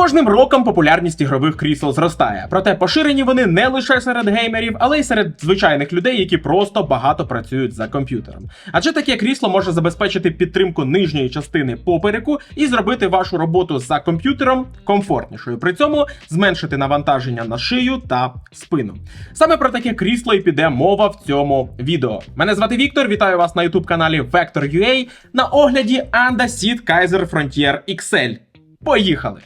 кожним роком популярність ігрових крісел зростає, проте поширені вони не лише серед геймерів, але й серед звичайних людей, які просто багато працюють за комп'ютером. Адже таке крісло може забезпечити підтримку нижньої частини попереку і зробити вашу роботу за комп'ютером комфортнішою. При цьому зменшити навантаження на шию та спину. Саме про таке крісло і піде мова в цьому відео. Мене звати Віктор. Вітаю вас на youtube каналі Vector.ua на огляді Anda Seat Kaiser Frontier XL. Поїхали!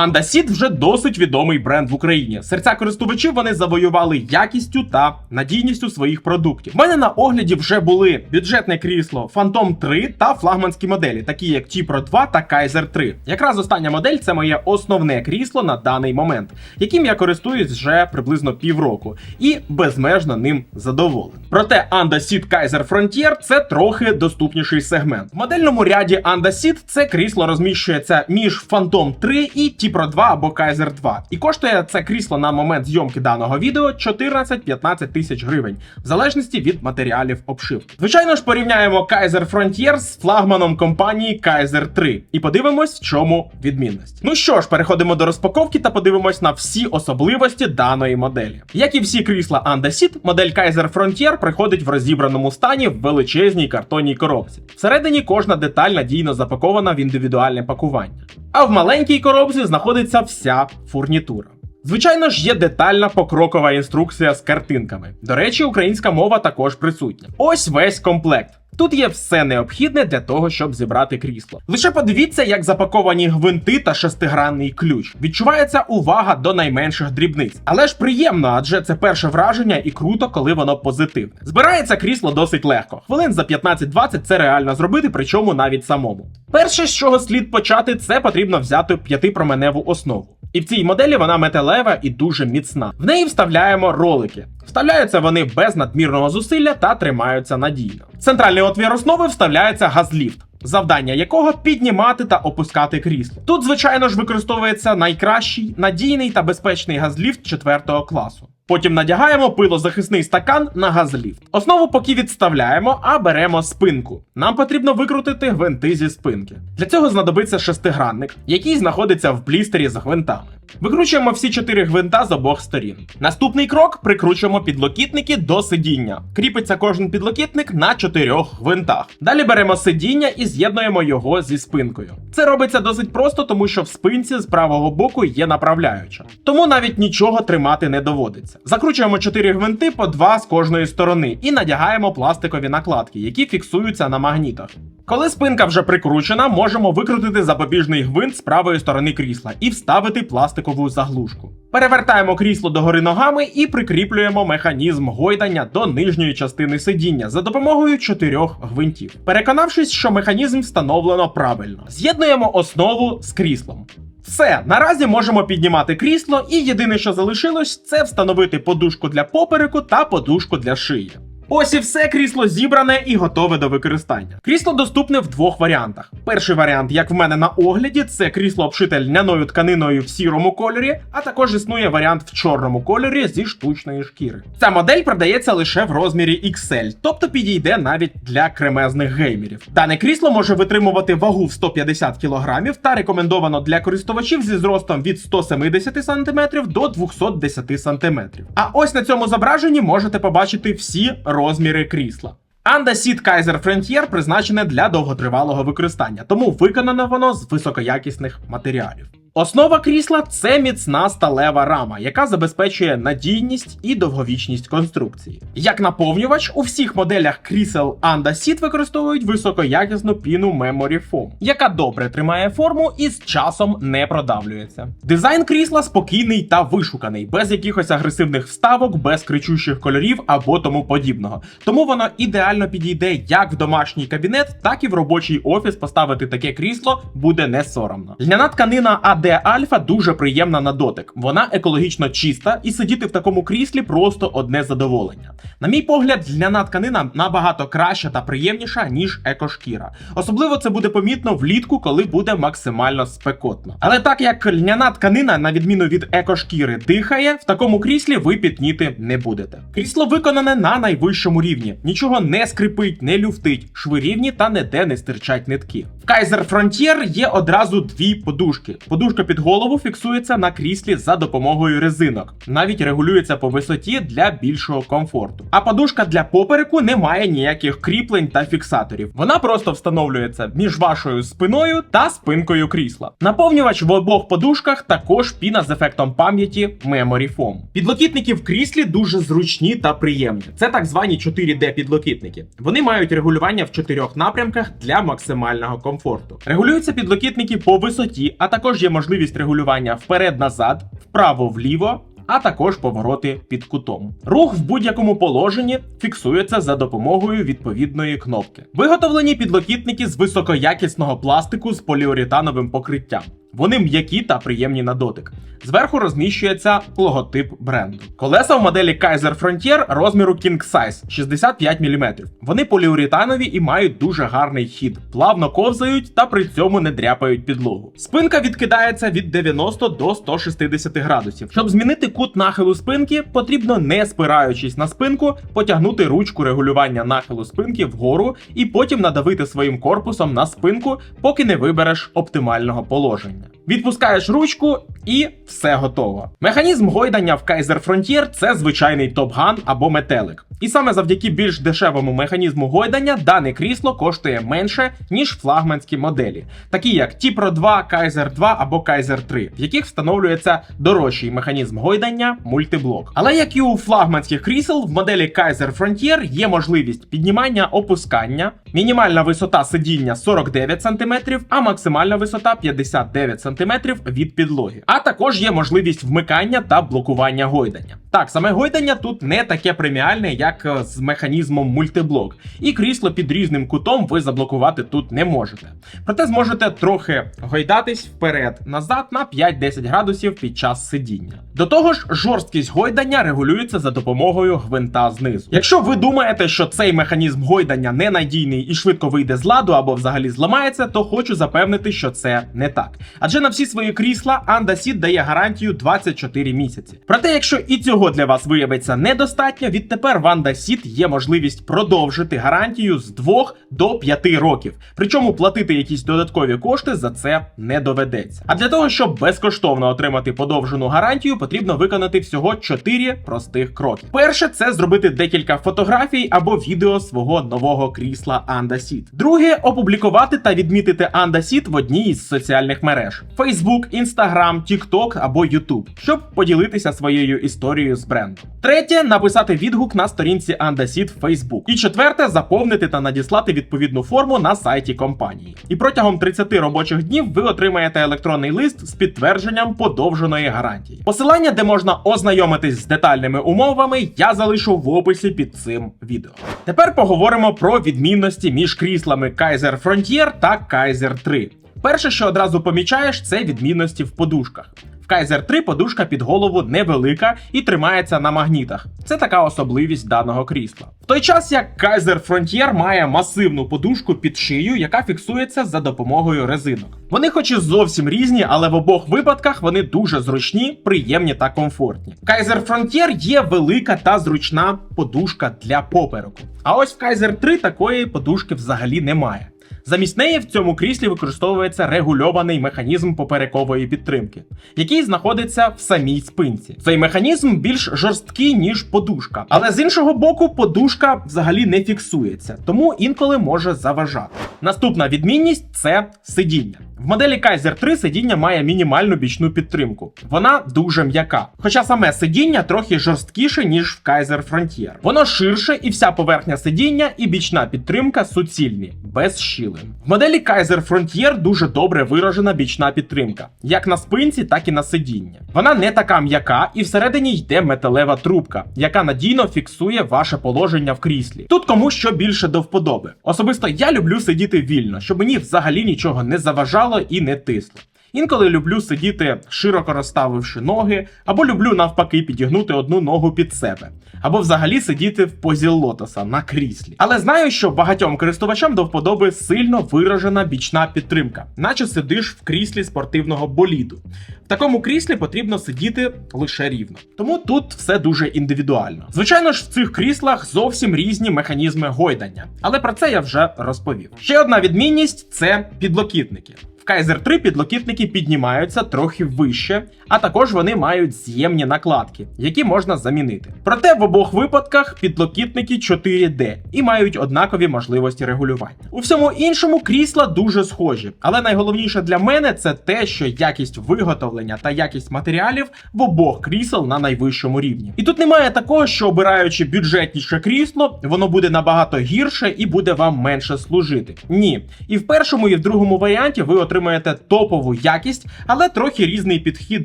Андасід вже досить відомий бренд в Україні. Серця користувачів вони завоювали якістю та надійністю своїх продуктів. У мене на огляді вже були бюджетне крісло Phantom 3 та флагманські моделі, такі як T-Pro 2 та Kaiser 3. Якраз остання модель це моє основне крісло на даний момент, яким я користуюсь вже приблизно півроку, і безмежно ним задоволений. Проте Андасід Kaiser Frontier це трохи доступніший сегмент. В модельному ряді Андасід це крісло розміщується між Phantom 3 і T-Pro 2 або Kaiser 2. І коштує це крісло на момент зйомки даного відео 14-15 тисяч гривень, в залежності від матеріалів обшивки. Звичайно ж, порівняємо Kaiser Frontier з флагманом компанії Kaiser 3 і подивимось, в чому відмінність. Ну що ж, переходимо до розпаковки та подивимось на всі особливості даної моделі. Як і всі крісла Andasit, модель Kaiser Frontier приходить в розібраному стані в величезній картонній коробці. Всередині кожна деталь надійно запакована в індивідуальне пакування. А в маленькій коробці знаходиться вся фурнітура. Звичайно ж, є детальна покрокова інструкція з картинками. До речі, українська мова також присутня. Ось весь комплект. Тут є все необхідне для того, щоб зібрати крісло. Лише подивіться, як запаковані гвинти та шестигранний ключ. Відчувається увага до найменших дрібниць. Але ж приємно, адже це перше враження і круто, коли воно позитивне. Збирається крісло досить легко. Хвилин за 15-20 це реально зробити, причому навіть самому. Перше, з чого слід почати, це потрібно взяти п'ятипроменеву основу. І в цій моделі вона металева і дуже міцна. В неї вставляємо ролики. Вставляються вони без надмірного зусилля та тримаються надійно. Центральний отвір основи вставляється газліфт. Завдання якого піднімати та опускати крісло. Тут, звичайно ж, використовується найкращий, надійний та безпечний газліфт 4 класу. Потім надягаємо пилозахисний стакан на газліфт. Основу поки відставляємо, а беремо спинку. Нам потрібно викрутити гвинти зі спинки. Для цього знадобиться шестигранник, який знаходиться в блістері з гвинтами. Викручуємо всі чотири гвинта з обох сторін. Наступний крок прикручуємо підлокітники до сидіння. Кріпиться кожен підлокітник на чотирьох гвинтах. Далі беремо сидіння і з'єднуємо його зі спинкою. Це робиться досить просто, тому що в спинці з правого боку є направляюча. Тому навіть нічого тримати не доводиться. Закручуємо чотири гвинти по два з кожної сторони і надягаємо пластикові накладки, які фіксуються на магнітах. Коли спинка вже прикручена, можемо викрутити запобіжний гвинт з правої сторони крісла і вставити пластикову заглушку. Перевертаємо крісло догори ногами і прикріплюємо механізм гойдання до нижньої частини сидіння за допомогою чотирьох гвинтів. Переконавшись, що механізм встановлено правильно, з'єднуємо основу з кріслом. Все, наразі можемо піднімати крісло, і єдине, що залишилось, це встановити подушку для попереку та подушку для шиї. Ось і все крісло зібране і готове до використання. Крісло доступне в двох варіантах. Перший варіант, як в мене на огляді, це крісло обшите льняною тканиною в сірому кольорі, а також існує варіант в чорному кольорі зі штучної шкіри. Ця модель продається лише в розмірі XL, тобто підійде навіть для кремезних геймерів. Дане крісло може витримувати вагу в 150 кг та рекомендовано для користувачів зі зростом від 170 см до 210 см. А ось на цьому зображенні можете побачити всі розміри крісла. Анда Сіт Кайзер Frontier призначене для довготривалого використання, тому виконано воно з високоякісних матеріалів. Основа крісла це міцна сталева рама, яка забезпечує надійність і довговічність конструкції. Як наповнювач, у всіх моделях крісел Anda Seat використовують високоякісну піну Memory Foam, яка добре тримає форму і з часом не продавлюється. Дизайн крісла спокійний та вишуканий, без якихось агресивних вставок, без кричущих кольорів або тому подібного. Тому воно ідеально підійде як в домашній кабінет, так і в робочий офіс поставити таке крісло буде не соромно. Льняна тканина AD Alpha дуже приємна на дотик. Вона екологічно чиста, і сидіти в такому кріслі просто одне задоволення. На мій погляд, льняна тканина набагато краща та приємніша, ніж екошкіра. Особливо це буде помітно влітку, коли буде максимально спекотно. Але так як льняна тканина, на відміну від екошкіри, дихає, в такому кріслі ви пітніти не будете. Крісло виконане на найвищому рівні. Нічого не скрипить, не люфтить, шви рівні та ніде не стирчать нитки. В Kaiser Frontier є одразу дві подушки. Подушка під голову фіксується на кріслі за допомогою резинок, навіть регулюється по висоті для більшого комфорту. А подушка для попереку не має ніяких кріплень та фіксаторів. Вона просто встановлюється між вашою спиною та спинкою крісла. Наповнювач в обох подушках також піна з ефектом пам'яті Memory Foam. Підлокітники в кріслі дуже зручні та приємні. Це так звані 4D підлокітники. Вони мають регулювання в чотирьох напрямках для максимального комфорту. Регулюються підлокітники по висоті, а також є можливість регулювання вперед-назад, вправо-вліво. А також повороти під кутом. Рух в будь-якому положенні фіксується за допомогою відповідної кнопки. Виготовлені підлокітники з високоякісного пластику з поліуретановим покриттям. Вони м'які та приємні на дотик. Зверху розміщується логотип бренду. Колеса в моделі Kaiser Frontier розміру King Size 65 мм. Вони поліуретанові і мають дуже гарний хід, плавно ковзають та при цьому не дряпають підлогу. Спинка відкидається від 90 до 160 градусів. Щоб змінити кут нахилу спинки, потрібно, не спираючись на спинку, потягнути ручку регулювання нахилу спинки вгору і потім надавити своїм корпусом на спинку, поки не вибереш оптимального положення. Відпускаєш ручку і все готово. Механізм гойдання в Kaiser Frontier це звичайний топган або метелик. І саме завдяки більш дешевому механізму гойдання дане крісло коштує менше, ніж флагманські моделі, такі як T-Pro 2, Kaiser 2 або Kaiser 3, в яких встановлюється дорожчий механізм гойдання мультиблок. Але як і у флагманських крісел, в моделі Kaiser Frontier є можливість піднімання опускання, мінімальна висота сидіння 49 см, а максимальна висота 59 см від підлоги. А також є можливість вмикання та блокування гойдання. Так, саме гойдання тут не таке преміальне, як е, з механізмом мультиблок, і крісло під різним кутом ви заблокувати тут не можете. Проте зможете трохи гойдатись вперед-назад на 5-10 градусів під час сидіння. До того ж, жорсткість гойдання регулюється за допомогою гвинта знизу. Якщо ви думаєте, що цей механізм гойдання ненадійний і швидко вийде з ладу або взагалі зламається, то хочу запевнити, що це не так. Адже на всі свої крісла Seat дає гарантію 24 місяці. Проте, якщо і цього для вас виявиться недостатньо, відтепер в Anda Seat є можливість продовжити гарантію з 2 до 5 років. Причому платити якісь додаткові кошти за це не доведеться. А для того, щоб безкоштовно отримати подовжену гарантію, потрібно виконати всього 4 простих кроки. Перше, це зробити декілька фотографій або відео свого нового крісла Anda Seat. Друге, опублікувати та відмітити Anda Seat в одній із соціальних мереж: Facebook, Instagram, TikTok або YouTube, щоб поділитися своєю історією з брендом. Третє написати відгук на сторінці Seat в Facebook. І четверте заповнити та надіслати відповідну форму на сайті компанії. І протягом 30 робочих днів ви отримаєте електронний лист з підтвердженням подовженої гарантії. Посилання, де можна ознайомитись з детальними умовами, я залишу в описі під цим відео. Тепер поговоримо про відмінності між кріслами Kaiser Frontier та Kaiser 3. Перше, що одразу помічаєш, це відмінності в подушках. Kaiser 3 подушка під голову невелика і тримається на магнітах. Це така особливість даного крісла. В той час як Kaiser Frontier має масивну подушку під шию, яка фіксується за допомогою резинок. Вони, хоч і зовсім різні, але в обох випадках вони дуже зручні, приємні та комфортні. В Kaiser Frontier є велика та зручна подушка для попереку. А ось в Kaiser 3 такої подушки взагалі немає. Замість неї в цьому кріслі використовується регульований механізм поперекової підтримки, який знаходиться в самій спинці. Цей механізм більш жорсткий, ніж подушка, але з іншого боку, подушка взагалі не фіксується, тому інколи може заважати. Наступна відмінність це сидіння. В моделі Kaiser 3 сидіння має мінімальну бічну підтримку. Вона дуже м'яка. Хоча саме сидіння трохи жорсткіше, ніж в Kaiser Frontier. Воно ширше і вся поверхня сидіння і бічна підтримка суцільні, без щілин. В моделі Kaiser Frontier дуже добре виражена бічна підтримка, як на спинці, так і на сидіння. Вона не така м'яка, і всередині йде металева трубка, яка надійно фіксує ваше положення в кріслі. Тут кому що більше до вподоби. Особисто я люблю сидіти вільно, щоб мені взагалі нічого не заважало і не тисло. Інколи люблю сидіти широко розставивши ноги, або люблю навпаки підігнути одну ногу під себе, або взагалі сидіти в позі лотоса на кріслі. Але знаю, що багатьом користувачам до вподоби сильно виражена бічна підтримка, наче сидиш в кріслі спортивного боліду. В такому кріслі потрібно сидіти лише рівно. Тому тут все дуже індивідуально. Звичайно ж, в цих кріслах зовсім різні механізми гойдання, але про це я вже розповів. Ще одна відмінність це підлокітники. В Kaiser 3 підлокітники піднімаються трохи вище, а також вони мають з'ємні накладки, які можна замінити. Проте в обох випадках підлокітники 4D і мають однакові можливості регулювання. У всьому іншому крісла дуже схожі, але найголовніше для мене це те, що якість виготовлення та якість матеріалів в обох крісел на найвищому рівні. І тут немає такого, що обираючи бюджетніше крісло, воно буде набагато гірше і буде вам менше служити. Ні, і в першому, і в другому варіанті ви отримаєте топову якість, але трохи різний підхід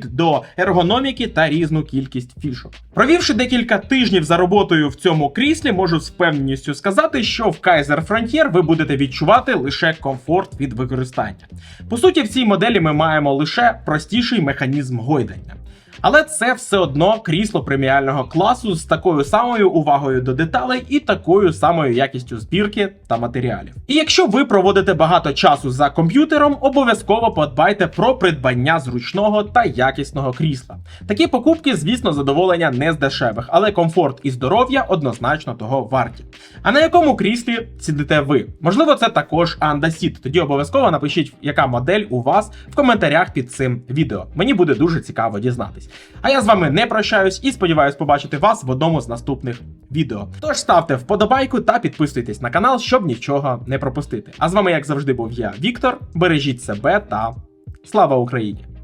до ергономіки та різну кількість фішок. Провівши декілька тижнів за роботою в цьому кріслі, можу з впевненістю сказати, що в Kaiser Frontier ви будете відчувати лише комфорт від використання. По суті, в цій моделі ми маємо лише простіший механізм гойдання. Але це все одно крісло преміального класу з такою самою увагою до деталей і такою самою якістю збірки та матеріалів. І якщо ви проводите багато часу за комп'ютером, обов'язково подбайте про придбання зручного та якісного крісла. Такі покупки, звісно, задоволення не з дешевих, але комфорт і здоров'я однозначно того варті. А на якому кріслі сидите ви? Можливо, це також Anda Seat. Тоді обов'язково напишіть, яка модель у вас в коментарях під цим відео. Мені буде дуже цікаво дізнатись. А я з вами не прощаюсь і сподіваюсь побачити вас в одному з наступних відео. Тож ставте вподобайку та підписуйтесь на канал, щоб нічого не пропустити. А з вами, як завжди, був я, Віктор. Бережіть себе та слава Україні!